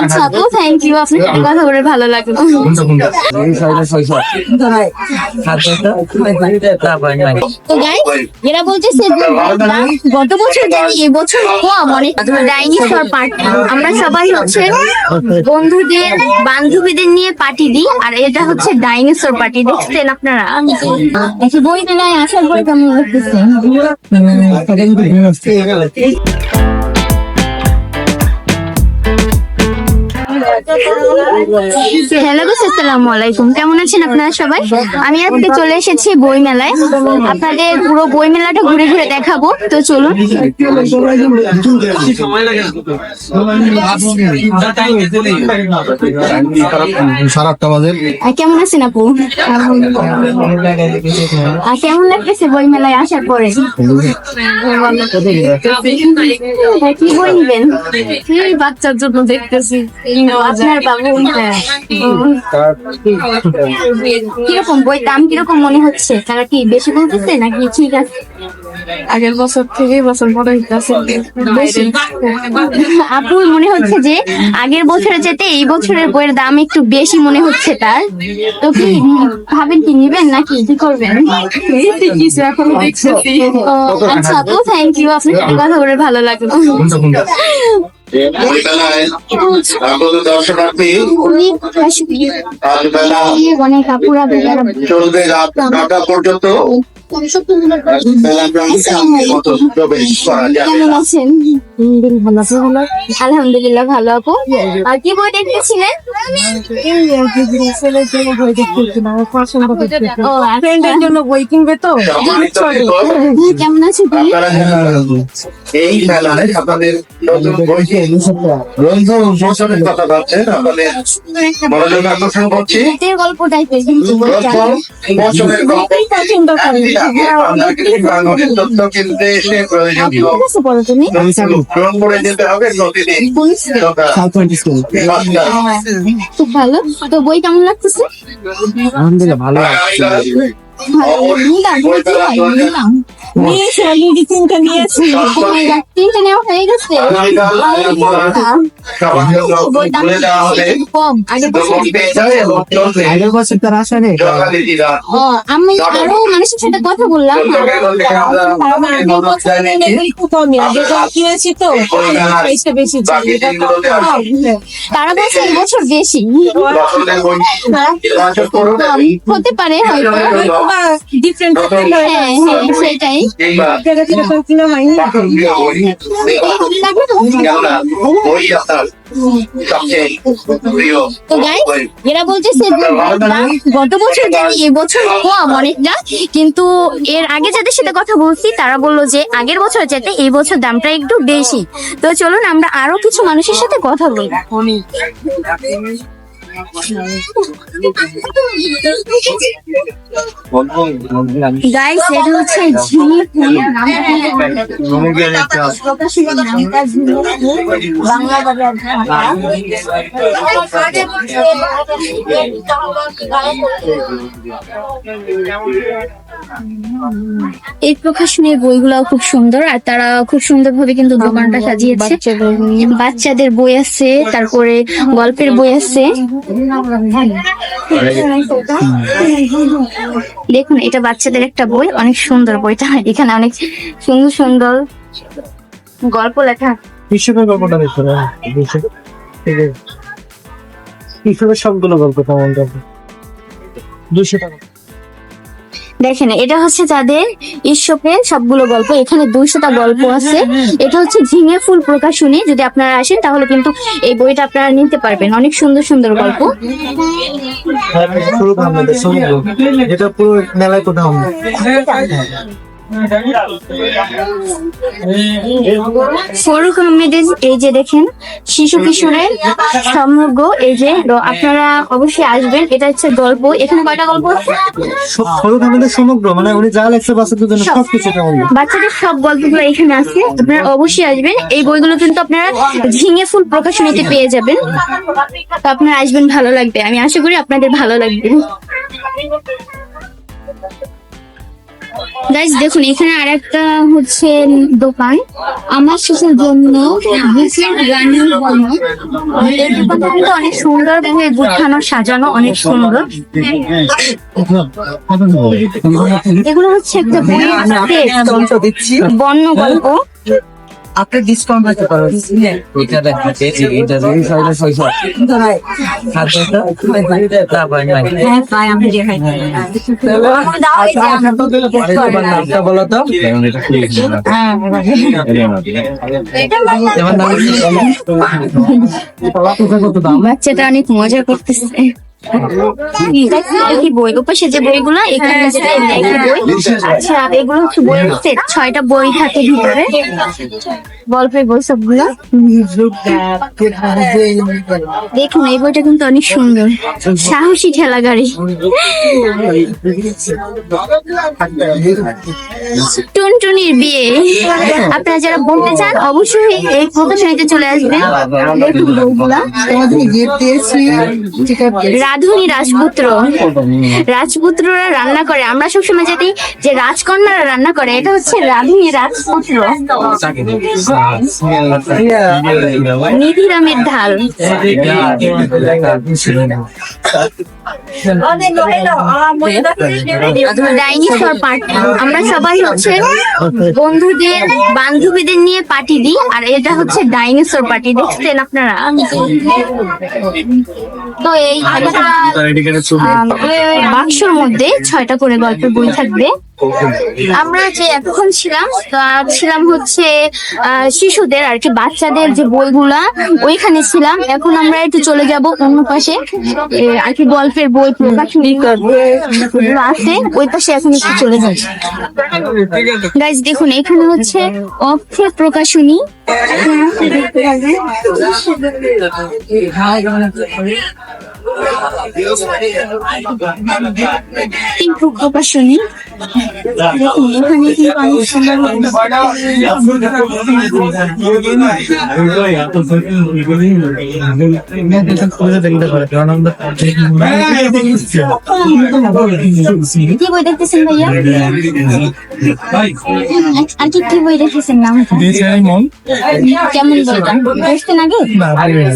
আচ্ছা আপু thank you আপনার সাথে কথা বলে ভালো লাগল। তো গাই এরা বলতেছে গত বছর জানি এবছর কম অনেক ডাইনোসর পার্টি আমরা সবাই হচ্ছে বন্ধুদের বান্ধবীদের নিয়ে পার্টি দিই আর এটা হচ্ছে ডাইনোসর পার্টি দেখছেন আপনারা? আচ্ছা বই মেলায় আসার পর কেমন লাগতেছে? হ্যালো আসসালামু আলাইকুম। কেমন আছেন আপনারা সবাই? আমি আজকে চলে এসেছি বই মেলায় আপনাদের পুরো বই মেলাটা ঘুরে ঘুরে দেখাবো। তো চলুন। কেমন আছেন আপু? কেমন লাগতেছে বই মেলায় আসার পরে? হ্যাঁ, কি বই নিবেন? বাচ্চার জন্য দেখতেছি। কীরকম বই দাম কীরকম মনে হচ্ছে? তারা কি বেশি বলতেছে নাকি ঠিক আছে? আগের বছর থেকে এই বছর বড় হইতেছে বেশি। আপুর মনে হচ্ছে যে আগের বছরে যেতে এই বছরের বইয়ের দাম একটু বেশি মনে হচ্ছে তার? তো কি ভাবেন কি নিবেন নাকি? কি করবেন? কিছু এখন দেখতেছি। আচ্ছা আপু থ্যাংক ইউ আপনার সাথে কথা বলে ভালো লাগল। দর্শনার্থী আজ বেলা চলবে রাত নটা পর্যন্ত। আলহামদুলিল্লাহ ভালো আপু। আর কি বই দেখতেছিলেন আচ্ছা। জন্য বই কিনবে তো? কেমন আছো এই মেলায় আপনাদের নতুন বইটি বন্ধু মোশনের কথা ভাবছেন আপনাদের মনোযোগ আকর্ষণ করছি। সকাল। পাঁচটা। খুব ভালো। তো বই কেমন লাগতেছে? আলহামদুলিল্লাহ ভালো আগামীকাল নিলাম হয়, অলরেডি তিনটা নিয়েছি। তিনটে নেওয়া হয়ে গেছে। কম। আগের বছর তার নেই। আমি আরও মানুষের সাথে কথা বললাম। কিনেছি তো? বেশি চাই বাকি এটা দিনগুলোতে আসবে। তারা বলছে এই বছর বেশি। হতে পারে হয়তো। ডিফারেন্ট হ্যাঁ হ্যাঁ সেটাই। জায়গা থেকে তো গাই এরা বলতেছে গত বছর জানি এবছর কম অনেকটা কিন্তু এর আগে যাদের সাথে কথা বলছি তারা বলল যে আগের বছর যেতে এই বছর দামটা একটু বেশি। তো চলুন আমরা আরও কিছু মানুষের সাথে কথা বলি। গাইস এটা হচ্ছে। বাংলা বাজার ঢাকা। এই প্রকাশনের বইগুলাও খুব সুন্দর, আর তারা খুব সুন্দর ভাবে কিন্তু দোকানটা সাজিয়েছে। বাচ্চাদের বই আছে, তারপরে গল্পের বই আছে। দেখুন, এটা বাচ্চাদের একটা বই, অনেক সুন্দর বইটা। এখানে অনেক সুন্দর সুন্দর গল্প লেখা। কৃষকের গল্পটা হবে কৃষকের সবগুলো গল্প কেমন গল্প দুশো টাকা। দেখেন এটা হচ্ছে যাদের ঈশ্বরের সবগুলো গল্প। এখানে দুইশোটা গল্প আছে। এটা হচ্ছে ঝিঙে ফুল প্রকাশনী। যদি আপনারা আসেন তাহলে কিন্তু এই বইটা আপনারা নিতে পারবেন। অনেক সুন্দর সুন্দর গল্প। সমুদ্র এটা পুরো মেলায় কোথাও। ফরুক আহমেদের এই যে দেখেন শিশু কিশোরের সমগ্র এই যে আপনারা অবশ্যই আসবেন। এটা হচ্ছে গল্প। এখানে কয়টা গল্প ফরুক আহমেদের সমগ্র মানে উনি যা লেখছে বাচ্চাদের জন্য সব। বাচ্চাদের সব গল্পগুলো এখানে আছে। আপনারা অবশ্যই আসবেন। এই বইগুলো কিন্তু আপনারা ঝিঙে ফুল প্রকাশনীতে পেয়ে যাবেন। তো আপনারা আসবেন ভালো লাগবে। আমি আশা করি আপনাদের ভালো লাগবে। গাইজ দেখুন এখানে আর একটা হচ্ছে দোকান। আমার শিশুর জন্য জন্য এই দোকানটা কিন্তু অনেক সুন্দর ভাবে গুছানো সাজানো অনেক সুন্দর। এগুলো হচ্ছে একটা বর্ণ গল্প। আপনার ডিসকাউন্ট হতে পারে। এটা এটা ছয়শো তোমার নাম। কত দাম বাচ্চাটা অনেক মজা করতেছে। এটা কি বই ওপাশে যে বইগুলো এখানে আছে একই বই আচ্ছা এগুলো হচ্ছে বইয়ের সেট ছয়টা বই থাকে ভিতরে গল্পের বই সবগুলো দেখুন এই বইটা কিন্তু অনেক সুন্দর সাহসী ঠেলা গাড়ি টুনটুনির বিয়ে আপনারা যারা বলতে চান অবশ্যই এই প্রদর্শনীতে চলে আসবেন দেখুন বইগুলা রাধুনী রাজপুত্র। রাজপুত্ররা রান্না করে। আমরা সবসময় জানি যে রাজকন্যারা রান্না করে এটা হচ্ছে রাধুনী রাজপুত্র। নিধিরামের ঢাল। Dinosaur party. আমরা সবাই হচ্ছে বন্ধুদের বান্ধবীদের নিয়ে পার্টি দিই আর এটা হচ্ছে ডাইনোসর পার্টি। দেখছেন আপনারা? তো এই বাক্সর মধ্যে ছয়টা করে গল্পের বই থাকবে। আমরা যে এতক্ষণ ছিলাম ছিলাম হচ্ছে শিশুদের আর কি, বাচ্চাদের যে বইগুলা, ওইখানে ছিলাম। এখন আমরা একটু চলে যাব অন্য পাশে। আর কি, গল্পের বই আছে, ওই পাশে এখন একটু চলে যাচ্ছি গাইজ দেখুন, এখানে হচ্ছে অক্ষর প্রকাশনী। প্রকাশনী। কি বই দেখতেছেন ভাইয়া আর কি কি বই দেখতেছেন নাম কেমন বইটা দেখছেন আগে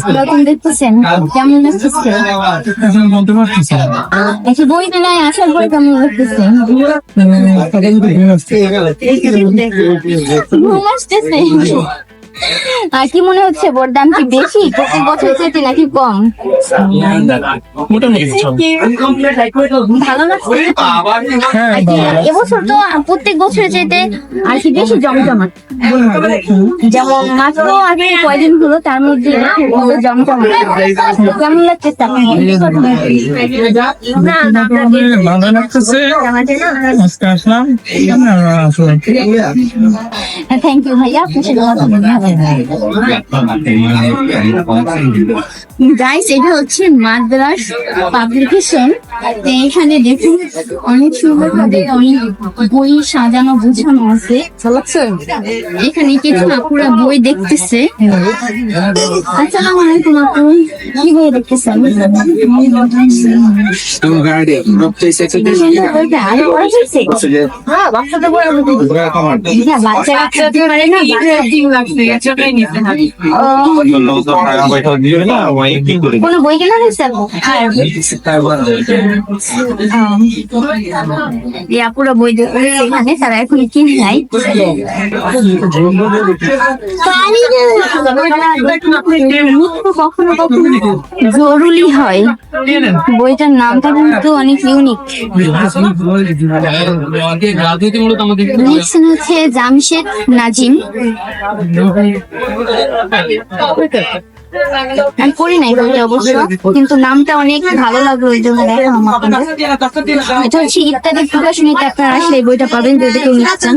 কীরকম দেখতেছেন কেমন লাগতেছে বই নাই আসার পরে কেমন লাগতেছে नाही কি মনে হচ্ছে বোর দাম কি বেশি? প্রত্যেক বছর চেতে নাকি কম? ভালো আর কি এবছর তো প্রত্যেক বছর চাইতে আর কি বেশি জমজমাট। যেমন মাত্র আগে কয়দিন হলো তার মধ্যে জমজমাট। কেমন লাগছে ভালো লাগতেছে। আজকে আসলাম। থ্যাংক ইউ ভাইয়া আপনার সাথে গাইস এটা হচ্ছে মাদ্রাস পাবলিকেশন এখানে দেখুন অনেক সুন্দর ভাবে অনেক বই সাজানো গোছানো আছে। এখানে কিছু আপুরা বই দেখতেছে। আসসালামু আলাইকুম আপু কি বই দেখতেছেন? হ্যাঁ, বাচ্চাদের বই আমি হ্যাঁ, বাচ্চা কাচ্চা তো পারে না, কোনো বই কেনা হয়েছে আপু? বই এখানে তারা এখন কি নাই কখনো কখনো জরুরি হয় বইটার নামটা কিন্তু অনেক ইউনিক লিখছেন হচ্ছে জামশেদ নাজিম আমি পড়ি নাই বইটা অবশ্য কিন্তু নামটা অনেক ভালো লাগল ওই জন্য এটা হচ্ছে ইত্যাদি প্রকাশনীতে আপনারা আসলে এই বইটা পাবেন যদি কেউ নিতে চান।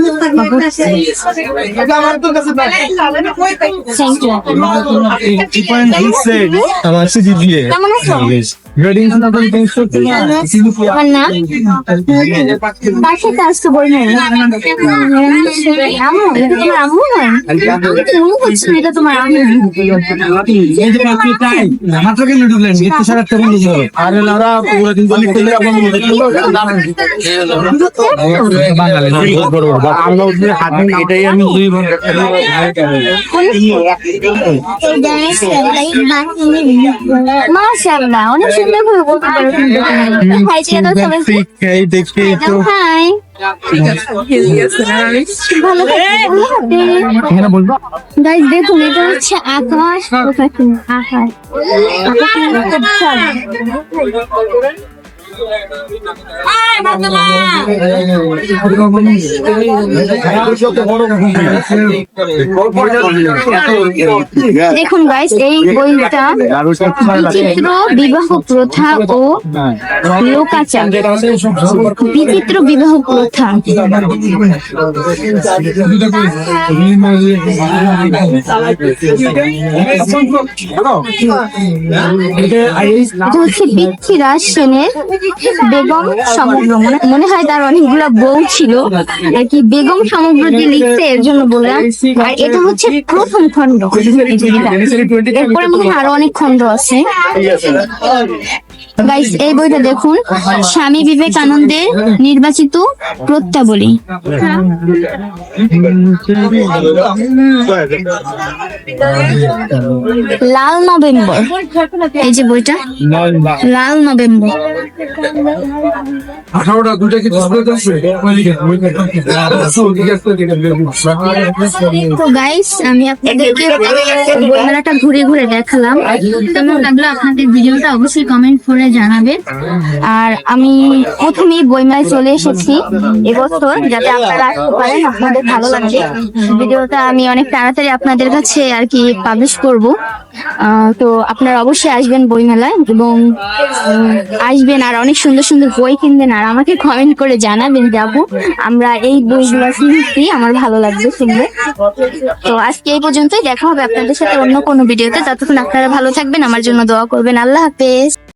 থ্যাংক ইউ গ্রেডিং মনে এটাই আমি দুই মাশাআল্লাহ অনেক দেখুন এটা হচ্ছে আকাশ। আকাশ। আকাশ। দেখুন গাইস এই বইটা বিচিত্র বিবাহ প্রথা ও লোকাচার। বিচিত্র বিবাহ প্রথা। এটা হচ্ছে পৃথ্বীরাজ সেনের বেগম সমগ্র মনে মনে হয় তার অনেকগুলো বউ ছিল। আর কি বেগম সমগ্র যে লিখছে? এর জন্য বললাম আর এটা হচ্ছে প্রথম খণ্ড। এটা। এরপরে মনে হয় আরও অনেক খণ্ড আছে। গাইস এই বইটা দেখুন। স্বামী বিবেকানন্দের নির্বাচিত প্রত্যাবলী। লাল নভেম্বর। এই যে বইটা। লাল নভেম্বর। তো গাইস আমি আপনাদেরকে বইমেলাটা ঘুরে ঘুরে দেখালাম। কেমন লাগল আপনাদের ভিডিওটা? অবশ্যই কমেন্ট করে জানাবেন। আর আমি প্রথমেই বইমেলায় চলে এসেছি এবছর, যাতে আপনারা আসতে পারেন, আপনাদের ভালো লাগবে। ভিডিওটা আমি অনেক তাড়াতাড়ি আপনাদের কাছে আর কি পাবলিশ করব। তো আপনারা অবশ্যই আসবেন বইমেলায় এবং আসবেন আর অনেক সুন্দর সুন্দর বই কিনবেন আর আমাকে কমেন্ট করে জানাবেন, যাব। আমরা এই বইগুলো শুনছি আমার ভালো লাগবে শুনবে তো আজকে এই পর্যন্তই, দেখা হবে আপনাদের সাথে অন্য কোনো ভিডিওতে। ততক্ষণ আপনারা ভালো থাকবেন, আমার জন্য দোয়া করবেন। আল্লাহ হাফেজ।